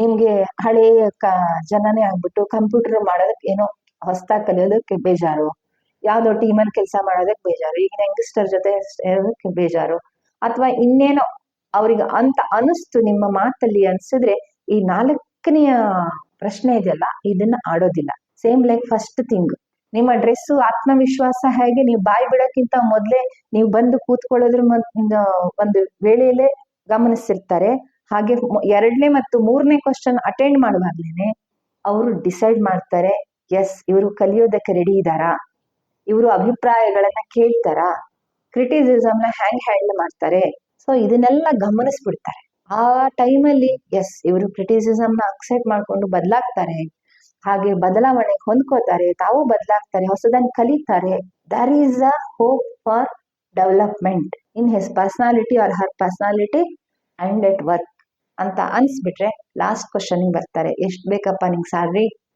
ನಿಮ್ಗೆ ಹಳೆಯ ಕ ಜನನೇ ಆಗ್ಬಿಟ್ಟು ಕಂಪ್ಯೂಟರ್ ಮಾಡೋದಕ್ಕೆ ಏನೋ ಹೊಸದಾಗಿ ಕಲಿಯೋದಕ್ಕೆ ಬೇಜಾರು. ಯಾವ್ದೋ ಟೀಮಲ್ಲಿ ಕೆಲಸ ಮಾಡೋದಕ್ಕೆ ಬೇಜಾರು. ಈಗಿನ ಯಂಗ್ಸ್ಟರ್ ಜೊತೆ ಇರೋದಕ್ಕೆ ಬೇಜಾರು. ಅಥವಾ ಇನ್ನೇನೋ ಅವ್ರಿಗೆ ಅಂತ ಅನಿಸ್ತು ನಿಮ್ಮ ಮಾತಲ್ಲಿ ಅನ್ಸಿದ್ರೆ ಈ ನಾಲ್ಕನೆಯ ಪ್ರಶ್ನೆ ಇದೆಯಲ್ಲ, ಇದನ್ನ ಆಡೋದಿಲ್ಲ. ಸೇಮ್ ಲೈಕ್ ಫಸ್ಟ್ ಥಿಂಗ್ ನಿಮ್ಮ ಡ್ರೆಸ್ಸು ಆತ್ಮವಿಶ್ವಾಸ ಹೇಗೆ? ನೀವು ಬಾಯಿ ಬಿಡೋಕ್ಕಿಂತ ಮೊದಲೇ ನೀವು ಬಂದು ಕೂತ್ಕೊಳ್ಳೋದ್ರ ಒಂದು ವೇಳೆಯಲ್ಲೇ ಗಮನಿಸಿರ್ತಾರೆ. ಹಾಗೆ ಎರಡನೇ ಮತ್ತು ಮೂರನೇ ಕ್ವಶನ್ ಅಟೆಂಡ್ ಮಾಡುವಾಗ್ಲೇನೆ ಅವರು ಡಿಸೈಡ್ ಮಾಡ್ತಾರೆ ಎಸ್ ಇವರು ಕಲಿಯೋದಕ್ಕೆ ರೆಡಿ ಇದ್ದಾರಾ? ಇವರು ಅಭಿಪ್ರಾಯಗಳನ್ನ ಕೇಳ್ತಾರಾ? ಕ್ರಿಟಿಸಿಸಮ್ನ ಹ್ಯಾಂಗ್ ಹ್ಯಾಂಡಲ್ ಮಾಡ್ತಾರೆ? ಸೊ ಇದನ್ನೆಲ್ಲ ಗಮನಿಸ್ಬಿಡ್ತಾರೆ. ಆ ಟೈಮಲ್ಲಿ ಎಸ್ ಇವರು ಕ್ರಿಟಿಸಿಸಮ್ನ ಅಕ್ಸೆಪ್ಟ್ ಮಾಡ್ಕೊಂಡು ಬದಲಾಗ್ತಾರೆ. ಹಾಗೆ ಬದಲಾವಣೆ ಹೊಂದ್ಕೋತಾರೆ, ತಾವು ಬದಲಾಗ್ತಾರೆ ಹೊಸದನ್ನು ಕಲಿತಾರೆ. There is a hope for development in his personality or her personality and at work ಅಂತ ಅನಿಸ್ಬಿಟ್ರೆ ಲಾಸ್ಟ್ ಕ್ವಶನ್ ಬರ್ತಾರೆ ಎಷ್ಟು ಬೇಕಪ್ಪ ನಿಂಗೆ ಸ್ಯಾಲ್ರಿ